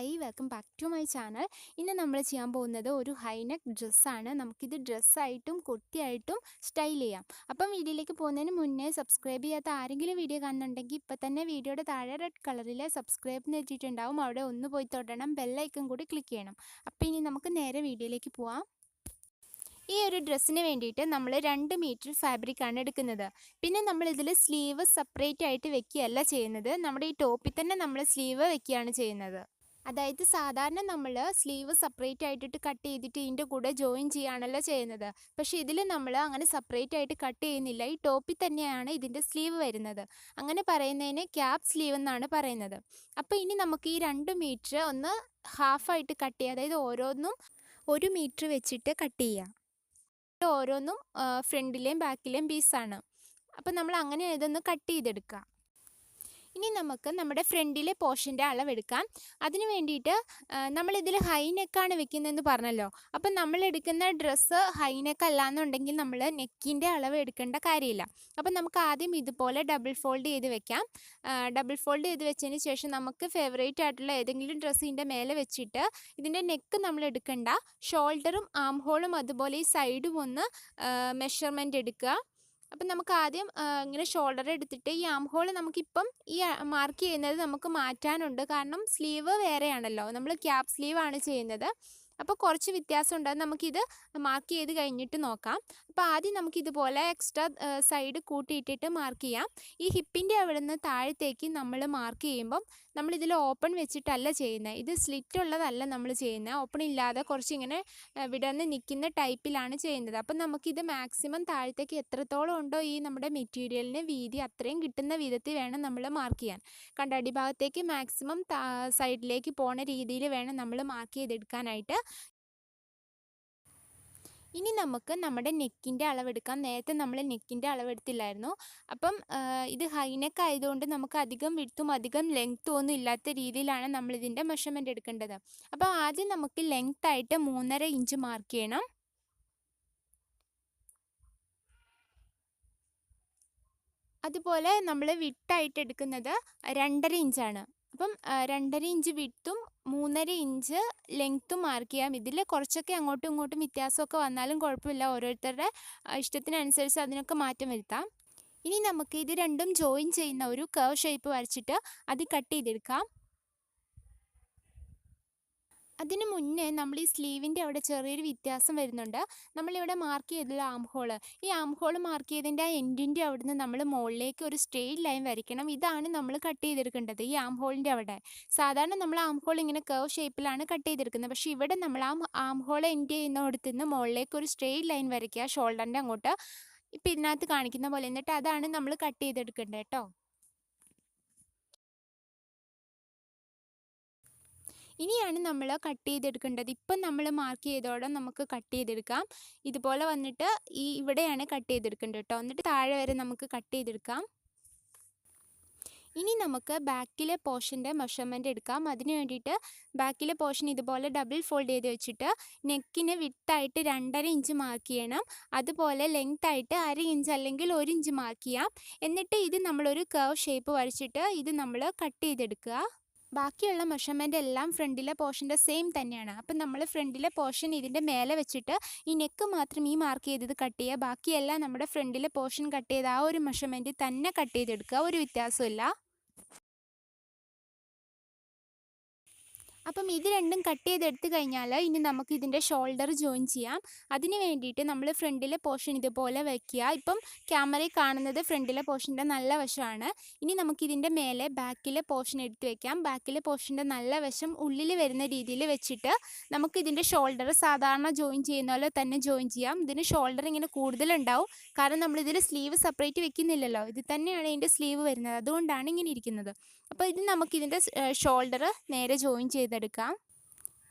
Hi welcome back to my channel ഇന്ന് നമ്മൾ ചെയ്യാൻ പോകുന്നത് ഒരു ഹൈനെക്ക് ഡ്രസ്സാണ് നമുക്കിത് ഡ്രസ്സായിട്ടും കുർത്തിയായിട്ടും സ്റ്റൈൽ ചെയ്യാം. അപ്പം വീഡിയോയിലേക്ക് പോകുന്നതിന് മുന്നേ സബ്സ്ക്രൈബ് ചെയ്യാത്ത ആരെങ്കിലും വീഡിയോ കാണുന്നുണ്ടെങ്കിൽ ഇപ്പം തന്നെ വീഡിയോയുടെ താഴെ റെഡ് കളറിൽ സബ്സ്ക്രൈബ് എത്തിയിട്ടുണ്ടാവും അവിടെ ഒന്ന് പോയി തൊടണം. ബെല്ലൈക്കൺ കൂടി ക്ലിക്ക് ചെയ്യണം. അപ്പം ഇനി നമുക്ക് നേരെ വീഡിയോയിലേക്ക് പോവാം. ഈ ഒരു ഡ്രസ്സിന് വേണ്ടിയിട്ട് നമ്മൾ രണ്ട് മീറ്റർ ഫാബ്രിക് ആണ് എടുക്കുന്നത്. പിന്നെ നമ്മൾ ഇതിൽ സ്ലീവ് സെപ്പറേറ്റ് ആയിട്ട് വെക്കുകയല്ല ചെയ്യുന്നത്. നമ്മുടെ ഈ ടോപ്പിൽ തന്നെ നമ്മൾ സ്ലീവ് വെക്കുകയാണ് ചെയ്യുന്നത്. അതായത് സാധാരണ നമ്മൾ സ്ലീവ് സെപ്പറേറ്റ് ആയിട്ടിട്ട് കട്ട് ചെയ്തിട്ട് ഇതിന്റെ കൂടെ ജോയിൻ ചെയ്യുകയാണല്ലോ ചെയ്യുന്നത്. പക്ഷെ ഇതിൽ നമ്മൾ അങ്ങനെ സെപ്പറേറ്റ് ആയിട്ട് കട്ട് ചെയ്യുന്നില്ല. ഈ ടോപ്പിൽ തന്നെയാണ് ഇതിന്റെ സ്ലീവ് വരുന്നത്. അങ്ങനെ പറയുന്നതിന് ക്യാപ് സ്ലീവ് എന്നാണ് പറയുന്നത്. അപ്പോൾ ഇനി നമുക്ക് ഈ രണ്ട് മീറ്റർ ഒന്ന് ഹാഫായിട്ട് കട്ട് ചെയ്യുക അതായത് ഓരോന്നും ഒരു മീറ്റർ വെച്ചിട്ട് കട്ട് ചെയ്യുക ഓരോന്നും ഫ്രണ്ടിലെയും ബാക്കിലെയും പീസാണ്. അപ്പം നമ്മൾ അങ്ങനെ ഇതൊന്ന് കട്ട് ചെയ്തെടുക്കുക ഇനി നമുക്ക് നമ്മുടെ ഫ്രണ്ടിലെ പോർഷന്റെ അളവെടുക്കാം. അതിന് വേണ്ടിയിട്ട് നമ്മളിതിൽ ഹൈ നെക്കാണ് വെക്കുന്നതെന്ന് പറഞ്ഞല്ലോ. അപ്പം നമ്മൾ എടുക്കുന്ന ഡ്രസ്സ് ഹൈ നെക്ക് അല്ലാന്നുണ്ടെങ്കിൽ നമ്മൾ നെക്കിന്റെ അളവ് എടുക്കേണ്ട കാര്യമില്ല. അപ്പം നമുക്ക് ആദ്യം ഇതുപോലെ ഡബിൾ ഫോൾഡ് ചെയ്ത് വെക്കാം. ഡബിൾ ഫോൾഡ് ചെയ്ത് വെച്ചതിന് ശേഷം നമുക്ക് ഫേവറേറ്റ് ആയിട്ടുള്ള ഏതെങ്കിലും ഡ്രസ്സിന്റെ മേലെ വെച്ചിട്ട് ഇതിന്റെ നെക്ക് നമ്മൾ എടുക്കേണ്ട. ഷോൾഡറും ആം ഹോളും അതുപോലെ ഈ സൈഡും ഒന്ന് മെഷർമെന്റ് എടുക്കുക. അപ്പം നമുക്ക് ആദ്യം ഇങ്ങനെ ഷോൾഡർ എടുത്തിട്ട് ഈ ആം ഹോൾ നമുക്കിപ്പം ഈ മാർക്ക് ചെയ്യുന്നത് നമുക്ക് മാറ്റാനുണ്ട്. കാരണം സ്ലീവ് വേറെയാണല്ലോ. നമ്മൾ ക്യാപ് സ്ലീവ് ആണ് ചെയ്യുന്നത്. അപ്പോൾ കുറച്ച് വ്യത്യാസം ഉണ്ട് നമുക്കിത് മാർക്ക് ചെയ്ത് കഴിഞ്ഞിട്ട് നോക്കാം. അപ്പോൾ ആദ്യം നമുക്കിതുപോലെ എക്സ്ട്രാ സൈഡ് കൂട്ടിയിട്ടിട്ട് മാർക്ക് ചെയ്യാം. ഈ ഹിപ്പിന്റെ അവിടെ നിന്ന് താഴത്തേക്ക് നമ്മൾ മാർക്ക് ചെയ്യുമ്പം നമ്മളിതിൽ ഓപ്പൺ വെച്ചിട്ടല്ല ചെയ്യുന്നത് ഇത് സ്ലിറ്റ് ഉള്ളതല്ല നമ്മൾ ചെയ്യുന്നത് ഓപ്പൺ ഇല്ലാതെ കുറച്ച് ഇങ്ങനെ വിടർന്ന് നിൽക്കുന്ന ടൈപ്പിലാണ് ചെയ്യുന്നത്. അപ്പം നമുക്കിത് മാക്സിമം താഴത്തേക്ക് എത്രത്തോളം ഉണ്ടോ ഈ നമ്മുടെ മെറ്റീരിയലിന് വീതി അത്രയും കിട്ടുന്ന വിധത്തിൽ വേണം നമ്മൾ മാർക്ക് ചെയ്യാൻ. കണ്ട? അടിഭാഗത്തേക്ക് മാക്സിമം സൈഡിലേക്ക് പോണ രീതിയിൽ വേണം നമ്മൾ മാർക്ക് ചെയ്തെടുക്കാനായിട്ട്. ഇനി നമുക്ക് നമ്മുടെ നെക്കിന്റെ അളവെടുക്കാം. നേരത്തെ നമ്മൾ നെക്കിന്റെ അളവെടുത്തില്ലായിരുന്നു. അപ്പം ഇത് ഹൈനെക്ക് ആയതുകൊണ്ട് നമുക്ക് അധികം വിടുത്തും അധികം ലെങ്ത്തും ഒന്നും ഇല്ലാത്ത രീതിയിലാണ് നമ്മളിതിന്റെ മെഷർമെന്റ് എടുക്കേണ്ടത്. അപ്പോൾ ആദ്യം നമുക്ക് ലെങ്ത് ആയിട്ട് മൂന്നര ഇഞ്ച് മാർക്ക് ചെയ്യണം. അതുപോലെ നമ്മൾ വിട്ടായിട്ട് എടുക്കുന്നത് രണ്ടര ഇഞ്ചാണ് അപ്പം രണ്ടര ഇഞ്ച് വിട്ടും മൂന്നര ഇഞ്ച് ലെങ്ത്തും മാർക്ക് ചെയ്യാം. ഇതിൽ കുറച്ചൊക്കെ അങ്ങോട്ടും ഇങ്ങോട്ടും വ്യത്യാസമൊക്കെ വന്നാലും കുഴപ്പമില്ല. ഓരോരുത്തരുടെ ഇഷ്ടത്തിനനുസരിച്ച് അതിനൊക്കെ മാറ്റം വരുത്താം. ഇനി നമുക്ക് ഇത് രണ്ടും ജോയിൻ ചെയ്യുന്ന ഒരു കർവ് ഷേപ്പ് വരച്ചിട്ട് അത് കട്ട് ചെയ്തെടുക്കാം. അതിന് മുന്നേ നമ്മൾ ഈ സ്ലീവിന്റെ അവിടെ ചെറിയൊരു വ്യത്യാസം വരുന്നുണ്ട്. നമ്മളിവിടെ മാർക്ക് ചെയ്തിട്ടുള്ള ആം ഹോൾ ഈ ആം ഹോൾ മാർക്ക് ചെയ്തതിന്റെ ആ എൻഡിന്റെ അവിടെ നിന്ന് നമ്മൾ മുകളിലേക്ക് ഒരു സ്ട്രെയിറ്റ് ലൈൻ വരയ്ക്കണം. ഇതാണ് നമ്മൾ കട്ട് ചെയ്തെടുക്കേണ്ടത് ഈ ആം ഹോളിന്റെ അവിടെ. സാധാരണ നമ്മൾ ആം ഹോൾ ഇങ്ങനെ കർവ് ഷേപ്പിലാണ് കട്ട് ചെയ്തെടുക്കുന്നത്. പക്ഷേ ഇവിടെ നമ്മൾ ആ ആം ഹോൾ എൻഡ് ചെയ്യുന്നിടത്ത് നിന്ന് മുകളിലേക്ക് ഒരു സ്ട്രെയിറ്റ് ലൈൻ വരയ്ക്കുക ഷോൾഡറിന്റെ അങ്ങോട്ട്. ഇപ്പം ഇതിനകത്ത് കാണിക്കുന്ന പോലെ. എന്നിട്ട് അതാണ് നമ്മൾ കട്ട് ചെയ്തെടുക്കേണ്ടത് കേട്ടോ. ഇനിയാണ് നമ്മൾ കട്ട് ചെയ്തെടുക്കേണ്ടത്. ഇപ്പം നമ്മൾ മാർക്ക് ചെയ്തോടെ നമുക്ക് കട്ട് ചെയ്തെടുക്കാം. ഇതുപോലെ വന്നിട്ട് ഈ ഇവിടെയാണ് കട്ട് ചെയ്തെടുക്കേണ്ടത് കേട്ടോ. എന്നിട്ട് താഴെ വരെ നമുക്ക് കട്ട് ചെയ്തെടുക്കാം. ഇനി നമുക്ക് ബാക്കിലെ പോർഷന്റെ മെഷർമെന്റ് എടുക്കാം. അതിന് വേണ്ടിയിട്ട് ബാക്കിലെ പോർഷൻ ഇതുപോലെ ഡബിൾ ഫോൾഡ് ചെയ്ത് വെച്ചിട്ട് നെക്കിന് വിട്ടായിട്ട് രണ്ടര ഇഞ്ച് മാർക്ക് ചെയ്യണം. അതുപോലെ ലെങ്ത് ആയിട്ട് അര ഇഞ്ച് അല്ലെങ്കിൽ ഒരു ഇഞ്ച് മാർക്ക് ചെയ്യാം. എന്നിട്ട് ഇത് നമ്മളൊരു കർവ് ഷേപ്പ് വരച്ചിട്ട് ഇത് നമ്മൾ കട്ട് ചെയ്തെടുക്കുക. ബാക്കിയുള്ള മെഷർമെന്റ് എല്ലാം ഫ്രണ്ടിലെ പോർഷന്റെ സെയിം തന്നെയാണ്. അപ്പം നമ്മൾ ഫ്രണ്ടിലെ പോർഷൻ ഇതിന്റെ മേലെ വെച്ചിട്ട് ഈ നെക്ക് മാത്രം ഈ മാർക്ക് ചെയ്തത് കട്ട് ചെയ്യുക. ബാക്കിയെല്ലാം നമ്മുടെ ഫ്രണ്ടിലെ പോർഷൻ കട്ട് ചെയ്ത് ആ ഒരു മെഷർമെന്റ് തന്നെ കട്ട് ചെയ്തെടുക്കുക. ഒരു വ്യത്യാസമില്ല അപ്പം ഇത് രണ്ടും കട്ട് ചെയ്ത് എടുത്തു കഴിഞ്ഞാൽ ഇനി നമുക്ക് ഇതിന്റെ ഷോൾഡർ ജോയിൻ ചെയ്യാം. അതിന് വേണ്ടിയിട്ട് നമ്മൾ ഫ്രണ്ടിലെ പോർഷൻ ഇതുപോലെ വയ്ക്കുക ഇപ്പം ക്യാമറയിൽ കാണുന്നത് ഫ്രണ്ടിലെ പോർഷന്റെ നല്ല വശമാണ്. ഇനി നമുക്കിതിന്റെ മേലെ ബാക്കിലെ പോർഷൻ എടുത്ത് വയ്ക്കാം ബാക്കിലെ പോർഷന്റെ നല്ല വശം ഉള്ളിൽ വരുന്ന രീതിയിൽ വെച്ചിട്ട് നമുക്കിതിന്റെ ഷോൾഡർ സാധാരണ ജോയിൻ ചെയ്യുന്ന പോലെ തന്നെ ജോയിൻ ചെയ്യാം. ഇതിന് ഷോൾഡർ ഇങ്ങനെ കൂടുതലുണ്ടാവും കാരണം നമ്മളിതിൽ സ്ലീവ് സെപ്പറേറ്റ് വെക്കുന്നില്ലല്ലോ. ഇത് തന്നെയാണ് ഇതിന്റെ സ്ലീവ് വരുന്നത്. അതുകൊണ്ടാണ് ഇങ്ങനെ ഇരിക്കുന്നത്. അപ്പോൾ ഇത് നമുക്കിതിന്റെ ഷോൾഡർ നേരെ ജോയിൻ ചെയ്തെടുക്കാം.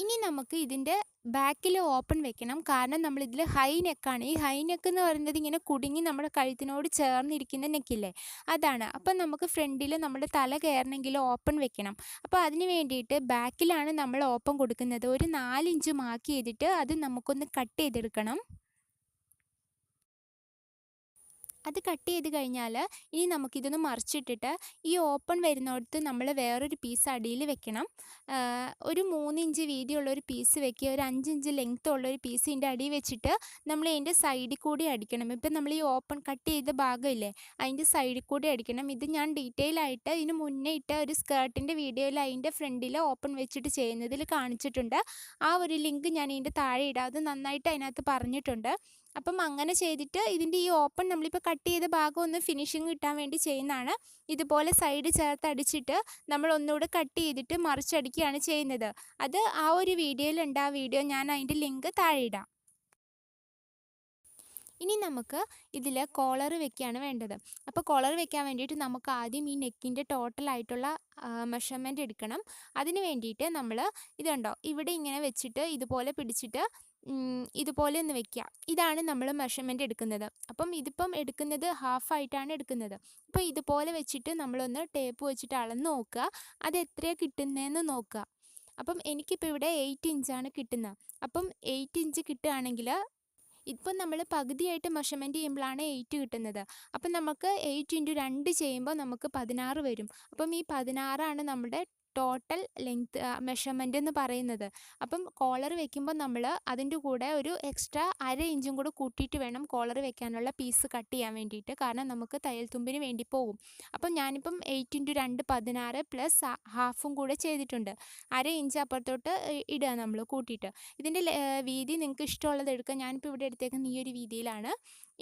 ഇനി നമുക്ക് ഇതിന്റെ ബാക്കിൽ ഓപ്പൺ വെക്കണം. കാരണം നമ്മളിതിൽ ഹൈ നെക്കാണ് ഈ ഹൈ നെക്ക് എന്ന് പറയുന്നത് ഇങ്ങനെ കുടുങ്ങി നമ്മുടെ കഴുത്തിനോട് ചേർന്നിരിക്കുന്ന നെക്കില്ലേ അതാണ്. അപ്പം നമുക്ക് ഫ്രണ്ടിൽ നമ്മുടെ തല കയറണമെങ്കിൽ ഓപ്പൺ വെക്കണം. അപ്പോൾ അതിന് വേണ്ടിയിട്ട് ബാക്കിലാണ് നമ്മൾ ഓപ്പൺ കൊടുക്കുന്നത്. ഒരു നാലിഞ്ച് മാർക്ക് ചെയ്തിട്ട് അത് നമുക്കൊന്ന് കട്ട് ചെയ്തെടുക്കണം. അത് കട്ട് ചെയ്ത് കഴിഞ്ഞാൽ ഇനി നമുക്കിതൊന്ന് മറിച്ചിട്ടിട്ട് ഈ ഓപ്പൺ വരുന്നിടത്ത് നമ്മൾ വേറൊരു പീസ് അടിയിൽ വെക്കണം. ഒരു മൂന്നിഞ്ച് വീതിയുള്ള ഒരു പീസ് വെക്കുക ഒരു അഞ്ചിഞ്ച് ലെങ്ത്ത് ഉള്ള ഒരു പീസ് ഇതിന്റെ അടിയിൽ വെച്ചിട്ട് നമ്മൾ അതിന്റെ സൈഡിൽ കൂടി അടിക്കണം. ഇപ്പം നമ്മൾ ഈ ഓപ്പൺ കട്ട് ചെയ്ത ഭാഗമില്ലേ അതിന്റെ സൈഡിൽ കൂടി അടിക്കണം. ഇത് ഞാൻ ഡീറ്റെയിൽ ആയിട്ട് ഇതിന് മുന്നേ ഇട്ട ഒരു സ്കേർട്ടിന്റെ വീഡിയോയിൽ അതിന്റെ ഫ്രണ്ടിൽ ഓപ്പൺ വെച്ചിട്ട് ചെയ്യുന്നതിൽ കാണിച്ചിട്ടുണ്ട്. ആ ഒരു ലിങ്ക് ഞാൻ ഇതിന്റെ താഴെ ഇടാം. അത് നന്നായിട്ട് അതിനകത്ത് പറഞ്ഞിട്ടുണ്ട്. അപ്പം അങ്ങനെ ചെയ്തിട്ട് ഇതിന്റെ ഈ ഓപ്പൺ നമ്മളിപ്പോൾ കട്ട് ചെയ്ത ഭാഗം ഒന്ന് ഫിനിഷിങ് കിട്ടാൻ വേണ്ടി ചെയ്യുന്നതാണ്. ഇതുപോലെ സൈഡ് ചേർത്ത് അടിച്ചിട്ട് നമ്മൾ ഒന്നുകൂടെ കട്ട് ചെയ്തിട്ട് മറിച്ചടിക്കുകയാണ് ചെയ്യുന്നത്. അത് ആ ഒരു വീഡിയോയിലുണ്ട് ആ വീഡിയോ ഞാൻ അതിന്റെ ലിങ്ക് താഴെ ഇടാം. ഇനി നമുക്ക് ഇതിൽ കോളർ വെക്കുകയാണ് വേണ്ടത്. അപ്പോൾ കോളർ വെക്കാൻ വേണ്ടിയിട്ട് നമുക്ക് ആദ്യം ഈ നെക്കിന്റെ ടോട്ടലായിട്ടുള്ള മെഷർമെന്റ് എടുക്കണം. അതിന് വേണ്ടിയിട്ട് നമ്മൾ ഇതുണ്ടോ? ഇവിടെ ഇങ്ങനെ വെച്ചിട്ട് ഇതുപോലെ പിടിച്ചിട്ട് ഇതുപോലെ ഒന്ന് വെക്കുക ഇതാണ് നമ്മൾ മെഷർമെന്റ് എടുക്കുന്നത്. അപ്പം ഇതിപ്പം എടുക്കുന്നത് ഹാഫായിട്ടാണ് എടുക്കുന്നത്. അപ്പോൾ ഇതുപോലെ വെച്ചിട്ട് നമ്മളൊന്ന് ടേപ്പ് വെച്ചിട്ട് അളന്ന് നോക്കുക അത് എത്രയാണ് കിട്ടുന്നതെന്ന് നോക്കുക അപ്പം എനിക്കിപ്പോൾ ഇവിടെ എയ്റ്റ് ഇഞ്ചാണ് കിട്ടുന്നത്. അപ്പം എയ്റ്റ് ഇഞ്ച് കിട്ടുകയാണെങ്കിൽ ഇപ്പം നമ്മൾ പകുതിയായിട്ട് മെഷർമെന്റ് ചെയ്യുമ്പോഴാണ് എയ്റ്റ് കിട്ടുന്നത്. അപ്പം നമുക്ക് എയ്റ്റ് ഇന്റു രണ്ട് ചെയ്യുമ്പോൾ നമുക്ക് പതിനാറ് വരും. അപ്പം ഈ പതിനാറാണ് നമ്മുടെ ടോട്ടൽ ലെങ്ത് മെഷർമെന്റ് എന്ന് പറയുന്നത്. അപ്പം കോളർ വെക്കുമ്പോൾ നമ്മൾ അതിന്റെ കൂടെ ഒരു എക്സ്ട്രാ അര ഇഞ്ചും കൂടെ കൂട്ടിയിട്ട് വേണം കോളർ വെക്കാനുള്ള പീസ് കട്ട് ചെയ്യാൻ വേണ്ടിയിട്ട്. കാരണം നമുക്ക് തയ്യൽ തുമ്പിന് വേണ്ടി പോകും അപ്പം ഞാനിപ്പം എയ്റ്റ് ഇന്റു രണ്ട് പതിനാറ് പ്ലസ് ഹാഫും കൂടെ ചെയ്തിട്ടുണ്ട്. അര ഇഞ്ച് അപ്പുറത്തോട്ട് ഇടുക നമ്മൾ കൂട്ടിയിട്ട്. ഇതിന്റെ വീതി നിങ്ങൾക്ക് ഇഷ്ടമുള്ളത് എടുക്കുക ഞാനിപ്പോൾ ഇവിടെ എടുത്തേക്കുന്ന ഈ ഒരു വീതിയിലാണ്.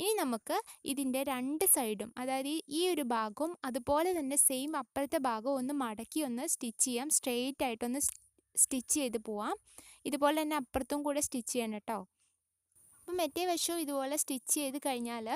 ഇനി നമുക്ക് ഇതിന്റെ രണ്ട് സൈഡും അതായത് ഈ ഒരു ഭാഗവും അതുപോലെ തന്നെ സെയിം അപ്പുറത്തെ ഭാഗവും ഒന്ന് മടക്കി ഒന്ന് സ്റ്റിച്ച് ചെയ്യാം. സ്ട്രെയിറ്റ് ആയിട്ടൊന്ന് സ്റ്റിച്ച് ചെയ്ത് പോവാം. ഇതുപോലെ തന്നെ അപ്പുറത്തും കൂടെ സ്റ്റിച്ച് ചെയ്യണം കേട്ടോ. അപ്പം മറ്റേ വശവും ഇതുപോലെ സ്റ്റിച്ച് ചെയ്ത് കഴിഞ്ഞാൽ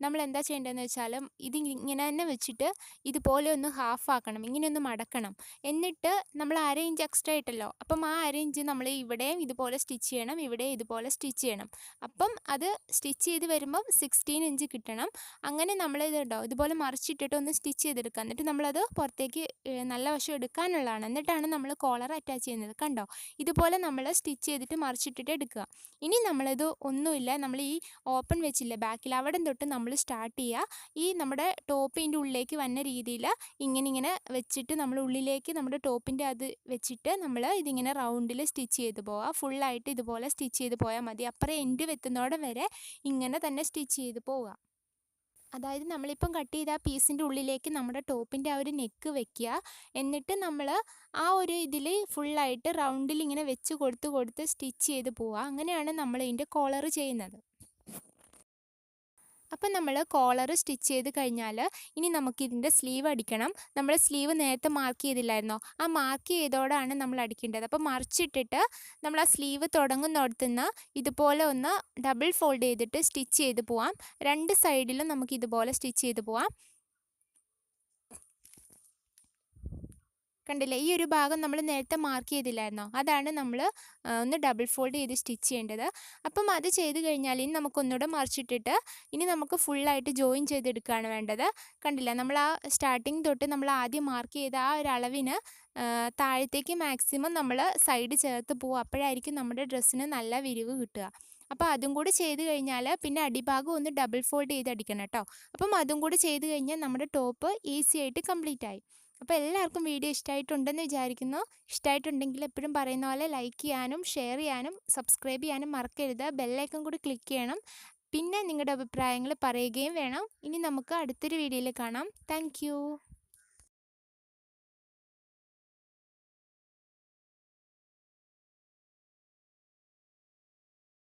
നമ്മൾ എന്താ ചെയ്യേണ്ടതെന്ന് വെച്ചാൽ ഇത് ഇങ്ങനെ തന്നെ വെച്ചിട്ട് ഇതുപോലെ ഒന്ന് ഹാഫ് ആക്കണം ഇങ്ങനെ ഒന്ന് മടക്കണം. എന്നിട്ട് നമ്മൾ അര ഇഞ്ച് എക്സ്ട്രാ ഇട്ടല്ലോ അപ്പം ആ അര ഇഞ്ച് നമ്മൾ ഇവിടെയും ഇതുപോലെ സ്റ്റിച്ച് ചെയ്യണം ഇവിടെ ഇതുപോലെ സ്റ്റിച്ച് ചെയ്യണം. അപ്പം അത് സ്റ്റിച്ച് ചെയ്ത് വരുമ്പം സിക്സ്റ്റീൻ ഇഞ്ച് കിട്ടണം. അങ്ങനെ നമ്മൾ ഇത് ഉണ്ടോ ഇതുപോലെ മറിച്ചിട്ടിട്ട് ഒന്ന് സ്റ്റിച്ച് ചെയ്തെടുക്കുക. എന്നിട്ട് നമ്മളത് പുറത്തേക്ക് നല്ല വശം എടുക്കാനുള്ളതാണ്. എന്നിട്ടാണ് നമ്മൾ കോളർ അറ്റാച്ച് ചെയ്യുന്നത്. കണ്ടോ? ഇതുപോലെ നമ്മൾ സ്റ്റിച്ച് ചെയ്തിട്ട് മറിച്ചിട്ടിട്ട് എടുക്കുക. ഇനി നമ്മളിത് ഒന്നുമില്ല നമ്മൾ ഈ ഓപ്പൺ വെച്ചില്ല ബാക്കിൽ അവിടെ തൊട്ട് നമ്മൾ സ്റ്റാർട്ട് ചെയ്യുക ഈ നമ്മുടെ ടോപ്പിന്റെ ഉള്ളിലേക്ക് വന്ന രീതിയിൽ ഇങ്ങനെ ഇങ്ങനെ വെച്ചിട്ട് നമ്മൾ ഉള്ളിലേക്ക് നമ്മുടെ ടോപ്പിന്റെ അത് വെച്ചിട്ട് നമ്മൾ ഇതിങ്ങനെ റൗണ്ടിൽ സ്റ്റിച്ച് ചെയ്ത് പോവുക ഫുള്ളായിട്ട് ഇതുപോലെ സ്റ്റിച്ച് ചെയ്ത് പോയാൽ മതി. അപ്പുറം എൻഡ് വെത്തുന്നോടം വരെ ഇങ്ങനെ തന്നെ സ്റ്റിച്ച് ചെയ്ത് പോവുക അതായത് നമ്മളിപ്പം കട്ട് ചെയ്ത ആ പീസിന്റെ ഉള്ളിലേക്ക് നമ്മുടെ ടോപ്പിന്റെ ആ ഒരു നെക്ക് വെക്കുക എന്നിട്ട് നമ്മൾ ആ ഒരു ഇതിൽ ഫുള്ളായിട്ട് റൗണ്ടിൽ ഇങ്ങനെ വെച്ച് കൊടുത്ത് കൊടുത്ത് സ്റ്റിച്ച് ചെയ്ത് പോവുക അങ്ങനെയാണ് നമ്മൾ ഇതിന്റെ കോളർ ചെയ്യുന്നത്. അപ്പം നമ്മൾ കോളർ സ്റ്റിച്ച് ചെയ്ത് കഴിഞ്ഞാൽ ഇനി നമുക്കിതിന്റെ സ്ലീവ് അടിക്കണം. നമ്മൾ സ്ലീവ് നേരത്തെ മാർക്ക് ചെയ്തില്ലായിരുന്നോ? ആ മാർക്ക് ചെയ്തോടാണ് നമ്മൾ അടിക്കേണ്ടത്. അപ്പോൾ മറിച്ചിട്ടിട്ട് നമ്മൾ ആ സ്ലീവ് തുടങ്ങുന്നിടത്തുനിന്ന് ഇതുപോലെ ഒന്ന് ഡബിൾ ഫോൾഡ് ചെയ്തിട്ട് സ്റ്റിച്ച് ചെയ്ത് പോവാം. രണ്ട് സൈഡിലും നമുക്ക് ഇതുപോലെ സ്റ്റിച്ച് ചെയ്ത് പോവാം. കണ്ടില്ലേ? ഈ ഒരു ഭാഗം നമ്മൾ നേരത്തെ മാർക്ക് ചെയ്തില്ലായിരുന്നോ? അതാണ് നമ്മൾ ഒന്ന് ഡബിൾ ഫോൾഡ് ചെയ്ത് സ്റ്റിച്ച് ചെയ്യേണ്ടത്. അപ്പം അത് ചെയ്ത് കഴിഞ്ഞാൽ ഇനി നമുക്കൊന്നുകൂടെ മറിച്ചിട്ടിട്ട് ഇനി നമുക്ക് ഫുള്ളായിട്ട് ജോയിൻ ചെയ്തെടുക്കുകയാണ് വേണ്ടത്. കണ്ടില്ല? നമ്മൾ ആ സ്റ്റാർട്ടിങ് തൊട്ട് നമ്മൾ ആദ്യം മാർക്ക് ചെയ്ത ആ ഒരു അളവിന് താഴത്തേക്ക് മാക്സിമം നമ്മൾ സൈഡ് ചേർത്ത് പോകും അപ്പോഴായിരിക്കും നമ്മുടെ ഡ്രസ്സിന് നല്ല വിരിവ് കിട്ടുക. അപ്പോൾ അതും കൂടി ചെയ്ത് കഴിഞ്ഞാൽ പിന്നെ അടിഭാഗം ഒന്ന് ഡബിൾ ഫോൾഡ് ചെയ്ത് അടിക്കണം കേട്ടോ. അപ്പം അതും കൂടി ചെയ്ത് കഴിഞ്ഞാൽ നമ്മുടെ ടോപ്പ് ഈസി ആയിട്ട് കംപ്ലീറ്റ് ആയി. അപ്പോൾ എല്ലാവർക്കും വീഡിയോ ഇഷ്ടമായിട്ടുണ്ടെന്ന് വിചാരിക്കുന്നു. ഇഷ്ടമായിട്ടുണ്ടെങ്കിൽ എപ്പോഴും പറയുന്ന പോലെ ലൈക്ക് ചെയ്യാനും ഷെയർ ചെയ്യാനും സബ്സ്ക്രൈബ് ചെയ്യാനും മറക്കരുത്. ബെല്ലൈക്കൺ കൂടി ക്ലിക്ക് ചെയ്യണം. പിന്നെ നിങ്ങളുടെ അഭിപ്രായങ്ങൾ പറയുകയും വേണം. ഇനി നമുക്ക് അടുത്തൊരു വീഡിയോയിൽ കാണാം. താങ്ക്